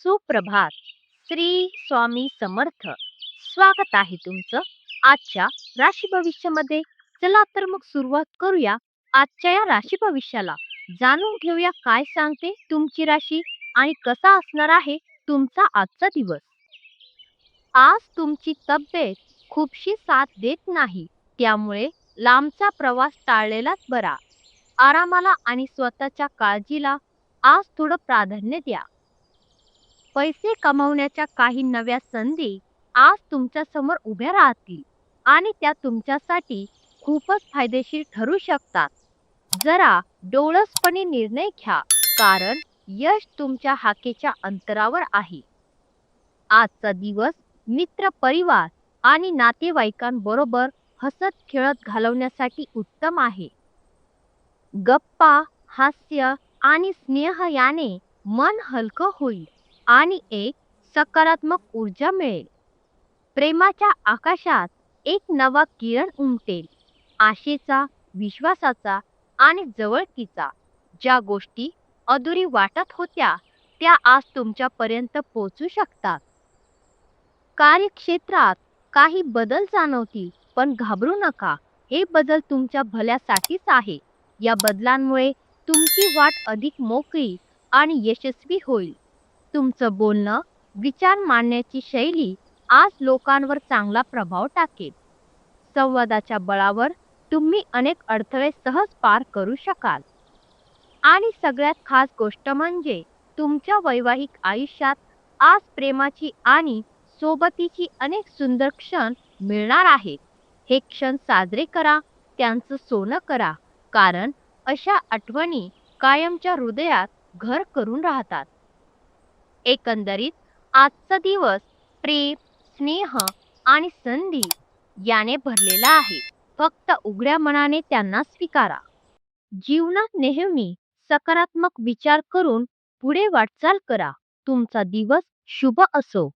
सुप्रभात. श्री स्वामी समर्थ. स्वागत आहे तुमचं आजच्या राशी भविष्यामध्ये. चला तर मग सुरुवात करूया आजच्या या राशी भविष्याला. जाणून घेऊया काय सांगते तुमची राशी आणि कसा असणार आहे तुमचा आजचा दिवस. आज तुमची तब्येत खूपशी साथ देत नाही. त्यामुळे लांबचा प्रवास टाळलेलाच बरा. आरामाला आणि स्वतःच्या काळजीला आज थोडं प्राधान्य द्या. पैसे कमवण्याच्या काही नव्या संधी आज तुमच्यासमोर उभ्या राहतील आणि त्या तुमच्यासाठी खूपच फायदेशीर ठरू शकतात. जरा डोळसपणे निर्णय घ्या कारण यश तुमच्या हाकेच्या अंतरावर आहे. आजचा दिवस मित्र परिवार आणि नातेवाईकांबरोबर हसत खेळत घालवण्यासाठी उत्तम आहे. गप्पा हास्य आणि स्नेह याने मन हलकं होईल. आणि एक सकारात्मक ऊर्जा मिळेल. प्रेमाच्या आकाशात एक नवा किरण उमटेल. आशेचा विश्वासाचा आणि जवळकीचा ज्या गोष्टी अधुरी वाटत होत्या त्या आज तुमच्यापर्यंत पोचू शकतात. कार्यक्षेत्रात काही बदल जाणवतील पण घाबरू नका. हे बदल तुमच्या भल्यासाठीच आहे. या बदलांमुळे तुमची वाट अधिक मोकळी आणि यशस्वी होईल. तुमचं बोलणं विचार मांडण्याची शैली आज लोकांवर चांगला प्रभाव टाकेल. संवादाच्या बळावर तुम्ही अनेक अडथळे सहज पार करू शकाल. आणि सगळ्यात खास गोष्ट म्हणजे तुमच्या वैवाहिक आयुष्यात आज प्रेमाची आणि सोबतीची अनेक सुंदर क्षण मिळणार आहेत. हे क्षण साजरे करा त्यांचं सोनं करा कारण अशा आठवणी कायमच्या हृदयात घर करून राहतात. एकंदरीत आजचा दिवस प्रेम स्नेह आणि संधी याने भरलेला आहे. फक्त उघड्या मनाने त्यांना स्वीकारा. जीवनात नेहमी सकारात्मक विचार करून पुढे वाटचाल करा. तुमचा दिवस शुभ असो.